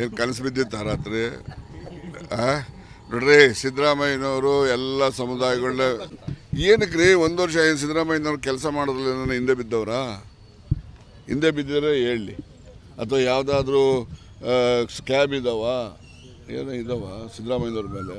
ಏನು ಕನಸು ಆ ರಾತ್ರಿ. ಆ? ನೋಡ್ರಿ ಸಿದ್ದರಾಮಯ್ಯನವರು ಎಲ್ಲ ಸಮುದಾಯಗಳನ್ನ ಏನಕ್ಕೆ ರೀ ಒಂದು ವರ್ಷ ಏನು ಸಿದ್ದರಾಮಯ್ಯನವ್ರು ಕೆಲಸ ಮಾಡೋದಿಲ್ಲ ಹಿಂದೆ ಬಿದ್ದವ್ರ? ಹಿಂದೆ ಬಿದ್ದರೆ ಹೇಳಿ ಅಥವಾ ಯಾವುದಾದ್ರೂ ಸ್ಕ್ಯಾಬ್ ಇದಾವ? ಏನೋ ಇದಾವ ಸಿದ್ದರಾಮಯ್ಯನವ್ರ ಮೇಲೆ?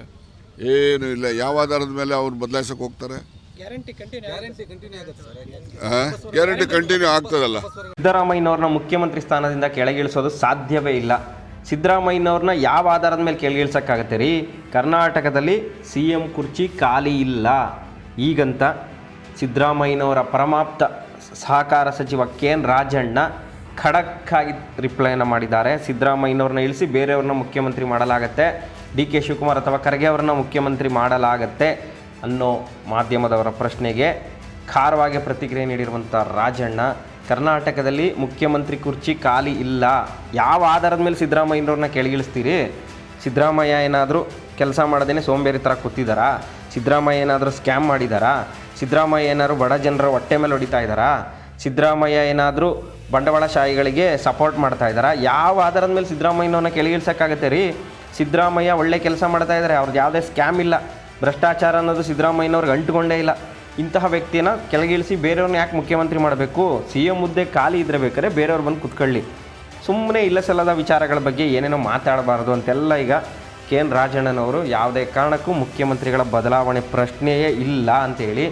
ಏನು ಇಲ್ಲ. ಯಾವ ಆಧಾರದ ಮೇಲೆ ಅವ್ರು ಬದಲಾಯಿಸೋಕೆ ಹೋಗ್ತಾರೆ? ಗ್ಯಾರಂಟಿ ಕಂಟಿನ್ಯೂ ಗ್ಯಾರಂಟಿ ಕಂಟಿನ್ಯೂ ಆಗುತ್ತೆ ಸರ್. ಗ್ಯಾರಂಟಿ ಕಂಟಿನ್ಯೂ ಆಗ್ತದಲ್ಲ. ಸಿದ್ದರಾಮಯ್ಯನವ್ರನ್ನ ಮುಖ್ಯಮಂತ್ರಿ ಸ್ಥಾನದಿಂದ ಕೆಳಗಿಳಿಸೋದು ಸಾಧ್ಯವೇ ಇಲ್ಲ. ಸಿದ್ದರಾಮಯ್ಯನವ್ರನ್ನ ಯಾವ ಆಧಾರದ ಮೇಲೆ ಕೆಳಗಿಳಿಸೋಕ್ಕಾಗತ್ತೆ ರೀ? ಕರ್ನಾಟಕದಲ್ಲಿ ಸಿ ಎಂ ಕುರ್ಚಿ ಖಾಲಿ ಇಲ್ಲ. ಈಗಂತ ಸಿದ್ದರಾಮಯ್ಯನವರ ಪರಮಾಪ್ತ ಸಹಕಾರ ಸಚಿವ ಕೆ ಎನ್ ರಾಜಣ್ಣ ಖಡಕ್ಕಾಗಿ ರಿಪ್ಲೈನ ಮಾಡಿದ್ದಾರೆ. ಸಿದ್ದರಾಮಯ್ಯನವ್ರನ್ನ ಇಳಿಸಿ ಬೇರೆಯವ್ರನ್ನ ಮುಖ್ಯಮಂತ್ರಿ ಮಾಡಲಾಗತ್ತೆ. ಡಿ ಕೆ ಶಿವಕುಮಾರ್ ಅಥವಾ ಖರ್ಗೆ ಅವರನ್ನ ಮುಖ್ಯಮಂತ್ರಿ ಮಾಡಲಾಗತ್ತೆ ಅನ್ನೋ ಮಾಧ್ಯಮದವರ ಪ್ರಶ್ನೆಗೆ ಖಾರವಾಗಿ ಪ್ರತಿಕ್ರಿಯೆ ನೀಡಿರುವಂಥ ರಾಜಣ್ಣ ಕರ್ನಾಟಕದಲ್ಲಿ ಮುಖ್ಯಮಂತ್ರಿ ಕುರ್ಚಿ ಖಾಲಿ ಇಲ್ಲ. ಯಾವ ಆಧಾರದ ಮೇಲೆ ಸಿದ್ದರಾಮಯ್ಯನವ್ರನ್ನ ಕೆಳಗಿಳಿಸ್ತೀರಿ? ಸಿದ್ದರಾಮಯ್ಯ ಏನಾದರೂ ಕೆಲಸ ಮಾಡದೇನೆ ಸೋಂಬೇರಿ ಥರ ಕೂತಿದ್ದಾರಾ ಸಿದ್ದರಾಮಯ್ಯ ಏನಾದರೂ ಸ್ಕ್ಯಾಮ್ ಮಾಡಿದಾರಾ? ಸಿದ್ದರಾಮಯ್ಯ ಏನಾದರೂ ಬಡ ಜನರ ಹೊಟ್ಟೆ ಮೇಲೆ ಹೊಡಿತಾ ಇದ್ದಾರಾ ಸಿದ್ದರಾಮಯ್ಯ ಏನಾದರೂ ಬಂಡವಾಳಶಾಹಿಗಳಿಗೆ ಸಪೋರ್ಟ್ ಮಾಡ್ತಾ ಇದ್ದಾರಾ ಯಾವ ಆಧಾರದ ಮೇಲೆ ಸಿದ್ದರಾಮಯ್ಯನವ್ರನ್ನ ಕೆಳಗಿಳಿಸೋಕ್ಕಾಗತ್ತೆ ರೀ? ಸಿದ್ದರಾಮಯ್ಯ ಒಳ್ಳೆ ಕೆಲಸ ಮಾಡ್ತಾ ಇದ್ದಾರೆ ಅವ್ರದ್ದು ಯಾವುದೇ ಸ್ಕ್ಯಾಮ್ ಇಲ್ಲ. ಭ್ರಷ್ಟಾಚಾರ ಅನ್ನೋದು ಸಿದ್ದರಾಮಯ್ಯನವ್ರಿಗೆ ಅಂಟುಕೊಂಡೇ ಇಲ್ಲ. ಇಂತಹ ವ್ಯಕ್ತಿನ ಕೆಳಗಿಳಿಸಿ ಬೇರೆಯವ್ರನ್ನ ಯಾಕೆ ಮುಖ್ಯಮಂತ್ರಿ ಮಾಡಬೇಕು? ಸಿ ಎಂ ಹುದ್ದೆ ಖಾಲಿ ಇದ್ರೆ ಬೇಕಾದ್ರೆ ಬೇರೆಯವ್ರು ಬಂದು ಕುತ್ಕೊಳ್ಳಿ. ಸುಮ್ಮನೆ ಇಲ್ಲ ಸಲ್ಲದ ವಿಚಾರಗಳ ಬಗ್ಗೆ ಏನೇನೋ ಮಾತಾಡಬಾರ್ದು ಅಂತೆಲ್ಲ ಈಗ ಕೆ ಎನ್ ರಾಜಣ್ಣನವರು ಯಾವುದೇ ಕಾರಣಕ್ಕೂ ಮುಖ್ಯಮಂತ್ರಿಗಳ ಬದಲಾವಣೆ ಪ್ರಶ್ನೆಯೇ ಇಲ್ಲ ಅಂತೇಳಿ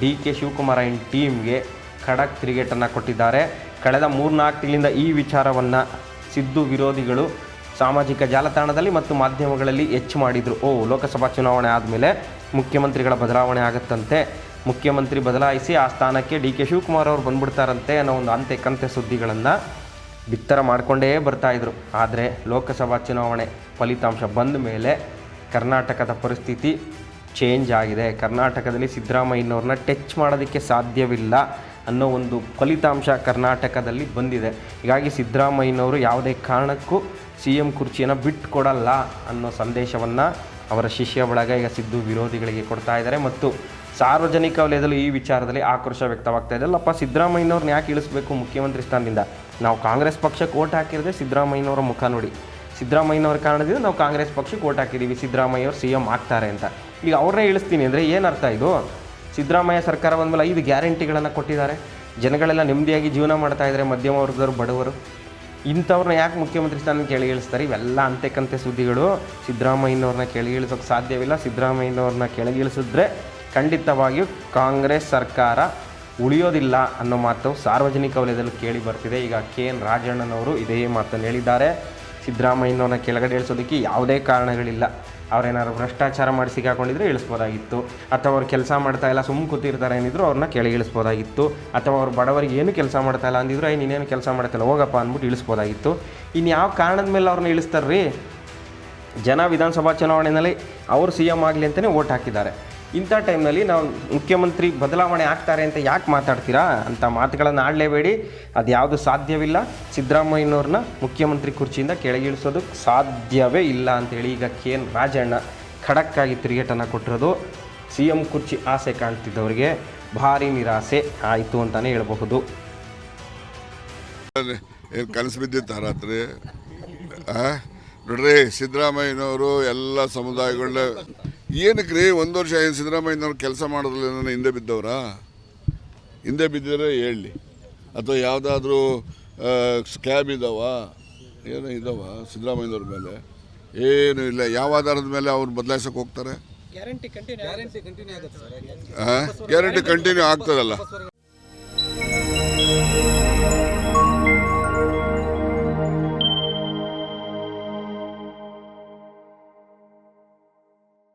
ಡಿ ಕೆ ಶಿವಕುಮಾರ್ ಅಯ್ಯನ್ ಟೀಮ್ಗೆ ಖಡಕ್ ತಿರುಗೇಟನ್ನು ಕೊಟ್ಟಿದ್ದಾರೆ. ಕಳೆದ ಮೂರ್ನಾಲ್ಕು ತಿಂಗಳಿಂದ ಈ ವಿಚಾರವನ್ನು ಸಿದ್ದು ವಿರೋಧಿಗಳು ಸಾಮಾಜಿಕ ಜಾಲತಾಣದಲ್ಲಿ ಮತ್ತು ಮಾಧ್ಯಮಗಳಲ್ಲಿ ಹೆಚ್ಚು ಮಾಡಿದರು. ಓ, ಲೋಕಸಭಾ ಚುನಾವಣೆ ಆದಮೇಲೆ ಮುಖ್ಯಮಂತ್ರಿಗಳ ಬದಲಾವಣೆ ಆಗುತ್ತಂತೆ. ಮುಖ್ಯಮಂತ್ರಿ ಬದಲಾಯಿಸಿ ಆ ಸ್ಥಾನಕ್ಕೆ ಡಿ ಕೆ ಶಿವಕುಮಾರ್ ಅವರು ಬಂದ್ಬಿಡ್ತಾರಂತೆ ಅನ್ನೋ ಒಂದು ಅಂತೆ ಕಂತೆ ಸುದ್ದಿಗಳನ್ನು ಬಿತ್ತರ ಮಾಡಿಕೊಂಡೇ ಬರ್ತಾಯಿದ್ರು ಆದರೆ ಲೋಕಸಭಾ ಚುನಾವಣೆ ಫಲಿತಾಂಶ ಬಂದ ಮೇಲೆ ಕರ್ನಾಟಕದ ಪರಿಸ್ಥಿತಿ ಚೇಂಜ್ ಆಗಿದೆ. ಕರ್ನಾಟಕದಲ್ಲಿ ಸಿದ್ದರಾಮಯ್ಯನವ್ರನ್ನ ಟಚ್ ಮಾಡೋದಕ್ಕೆ ಸಾಧ್ಯವಿಲ್ಲ ಅನ್ನೋ ಒಂದು ಫಲಿತಾಂಶ ಕರ್ನಾಟಕದಲ್ಲಿ ಬಂದಿದೆ. ಹೀಗಾಗಿ ಸಿದ್ದರಾಮಯ್ಯನವರು ಯಾವುದೇ ಕಾರಣಕ್ಕೂ ಸಿ ಎಂ ಕುರ್ಚಿಯನ್ನು ಬಿಟ್ಟುಕೊಡಲ್ಲ ಅನ್ನೋ ಸಂದೇಶವನ್ನು ಅವರ ಶಿಷ್ಯ ಬಳಗ ಈಗ ಸಿದ್ದು ವಿರೋಧಿಗಳಿಗೆ ಕೊಡ್ತಾ ಇದ್ದಾರೆ. ಮತ್ತು ಸಾರ್ವಜನಿಕ ವಲಯದಲ್ಲಿ ಈ ವಿಚಾರದಲ್ಲಿ ಆಕ್ರೋಶ ವ್ಯಕ್ತವಾಗ್ತಾ ಇದೆ. ಅಲ್ಲಪ್ಪ, ಸಿದ್ದರಾಮಯ್ಯನವ್ರನ್ನ ಯಾಕೆ ಇಳಿಸ್ಬೇಕು ಮುಖ್ಯಮಂತ್ರಿ ಸ್ಥಾನದಿಂದ? ನಾವು ಕಾಂಗ್ರೆಸ್ ಪಕ್ಷಕ್ಕೆ ಓಟ್ ಹಾಕಿರದೆ ಸಿದ್ದರಾಮಯ್ಯನವರ ಮುಖ ನೋಡಿ. ಸಿದ್ದರಾಮಯ್ಯನವ್ರ ಕಾರಣದಿಂದ ನಾವು ಕಾಂಗ್ರೆಸ್ ಪಕ್ಷಕ್ಕೆ ಓಟ್ ಹಾಕಿದ್ದೀವಿ ಸಿದ್ದರಾಮಯ್ಯ ಅವರು ಸಿ ಎಂ ಆಗ್ತಾರೆ ಅಂತ. ಈಗ ಅವ್ರನ್ನೇ ಇಳಿಸ್ತೀನಿ ಅಂದರೆ ಏನು ಅರ್ಥ ಇದು? ಸಿದ್ದರಾಮಯ್ಯ ಸರ್ಕಾರ ಬಂದಮೇಲೆ ಐದು ಗ್ಯಾರಂಟಿಗಳನ್ನು ಕೊಟ್ಟಿದ್ದಾರೆ. ಜನಗಳೆಲ್ಲ ನೆಮ್ಮದಿಯಾಗಿ ಜೀವನ ಮಾಡ್ತಾ ಇದ್ದಾರೆ, ಮಧ್ಯಮ ವರ್ಗದವರು, ಬಡವರು. ಇಂಥವ್ರನ್ನ ಯಾಕೆ ಮುಖ್ಯಮಂತ್ರಿ ಸ್ಥಾನ ಕೇಳಿ ಇಳಿಸ್ತಾರೆ? ಇವೆಲ್ಲ ಅಂತೆಕಂತೆ ಸುದ್ದಿಗಳು. ಸಿದ್ದರಾಮಯ್ಯನವ್ರನ್ನ ಕೆಳಗೆ ಇಳಿಸೋಕೆ ಸಾಧ್ಯವಿಲ್ಲ. ಸಿದ್ದರಾಮಯ್ಯನವ್ರನ್ನ ಕೆಳಗೆ ಇಳಿಸಿದ್ರೆ ಖಂಡಿತವಾಗಿಯೂ ಕಾಂಗ್ರೆಸ್ ಸರ್ಕಾರ ಉಳಿಯೋದಿಲ್ಲ ಅನ್ನೋ ಮಾತು ಸಾರ್ವಜನಿಕ ವಲಯದಲ್ಲಿ ಕೇಳಿ ಬರ್ತಿದೆ. ಈಗ ಕೆ ಎನ್ ರಾಜಣ್ಣನವರು ಇದೇ ಮಾತನ್ನು ಹೇಳಿದ್ದಾರೆ. ಸಿದ್ದರಾಮಯ್ಯನವ್ರನ್ನ ಕೆಳಗಡೆ ಇಳಿಸೋದಕ್ಕೆ ಯಾವುದೇ ಕಾರಣಗಳಿಲ್ಲ. ಅವ್ರೇನಾದ್ರು ಭ್ರಷ್ಟಾಚಾರ ಮಾಡಿ ಸಿಕ್ಕಾಕೊಂಡಿದ್ರೆ ಇಳಿಸ್ಬೋದಾಗಿತ್ತು. ಅಥವಾ ಅವ್ರು ಕೆಲಸ ಮಾಡ್ತಾ ಇಲ್ಲ ಸುಮ್ಮ ಕೂತಿರ್ತಾರೆ ಏನಿದ್ರು ಅವ್ರನ್ನ ಕೆಳಗೆ ಇಳಿಸ್ಬೋದಾಗಿತ್ತು. ಅಥವಾ ಅವ್ರು ಬಡವರಿಗೆ ಏನು ಕೆಲಸ ಮಾಡ್ತಾ ಇಲ್ಲ ಅಂದಿದ್ರು ಐ ನೀನೇನು ಕೆಲಸ ಮಾಡ್ತಿಲ್ಲ, ಹೋಗಪ್ಪ ಅಂದ್ಬಿಟ್ಟು ಇಳಿಸ್ಬೋದಾಗಿತ್ತು. ಇನ್ನು ಯಾವ ಕಾರಣದ ಮೇಲೆ ಅವ್ರನ್ನ ಇಳಿಸ್ತಾರ್ರಿ? ಜನ ವಿಧಾನಸಭಾ ಚುನಾವಣೆಯಲ್ಲಿ ಅವರು ಸಿ ಎಂ ಆಗಲಿ ಅಂತಲೇ ಓಟ್ ಹಾಕಿದ್ದಾರೆ. ಇಂಥ ಟೈಮ್ನಲ್ಲಿ ನಾವು ಮುಖ್ಯಮಂತ್ರಿ ಬದಲಾವಣೆ ಆಗ್ತಾರೆ ಅಂತ ಯಾಕೆ ಮಾತಾಡ್ತೀರಾ ಅಂತ ಮಾತುಗಳನ್ನು ಆಡಲೇಬೇಡಿ. ಅದು ಯಾವುದು ಸಾಧ್ಯವಿಲ್ಲ. ಸಿದ್ದರಾಮಯ್ಯನವ್ರನ್ನ ಮುಖ್ಯಮಂತ್ರಿ ಕುರ್ಚಿಯಿಂದ ಕೆಳಗಿಳಿಸೋದಕ್ಕೆ ಸಾಧ್ಯವೇ ಇಲ್ಲ ಅಂತೇಳಿ ಈಗ ಕೆ ಎನ್ ರಾಜಣ್ಣ ಖಡಕ್ಕಾಗಿ ತಿರುಗೇಟನ್ನು ಕೊಟ್ಟಿರೋದು. ಸಿ ಎಂ ಕುರ್ಚಿ ಆಸೆ ಕಾಣ್ತಿದ್ದವರಿಗೆ ಭಾರಿ ನಿರಾಸೆ ಆಯಿತು ಅಂತಲೇ ಹೇಳಬಹುದು. ಕನಸು ಬಿದ್ದಿತ್ತ ರಾತ್ರಿ? ನೋಡ್ರಿ, ಸಿದ್ದರಾಮಯ್ಯನವರು ಎಲ್ಲ ಸಮುದಾಯಗಳನ್ನ ಏನಕ್ಕೆ ರೀ ಒಂದು ವರ್ಷ ಏನು ಸಿದ್ದರಾಮಯ್ಯನವ್ರು ಕೆಲಸ ಮಾಡೋದಿಲ್ಲ ನನ್ನ ಹಿಂದೆ ಬಿದ್ದವರಾ? ಹಿಂದೆ ಬಿದ್ದರೆ ಹೇಳಿ ಅಥವಾ ಯಾವುದಾದ್ರೂ ಸ್ಕ್ಯಾಬ್ ಇದಾವ? ಏನೋ ಇದಾವ ಸಿದ್ದರಾಮಯ್ಯನವ್ರ ಮೇಲೆ? ಏನು ಇಲ್ಲ ಯಾವ ಆಧಾರದ ಮೇಲೆ ಅವ್ರು ಬದಲಾಯಿಸೋಕೆ ಹೋಗ್ತಾರೆ? ಗ್ಯಾರಂಟಿ ಕಂಟಿನ್ಯೂ ಗ್ಯಾರಂಟಿ ಕಂಟಿನ್ಯೂ ಆಗುತ್ತೆ ಗ್ಯಾರಂಟಿ ಕಂಟಿನ್ಯೂ ಆಗ್ತದಲ್ಲ.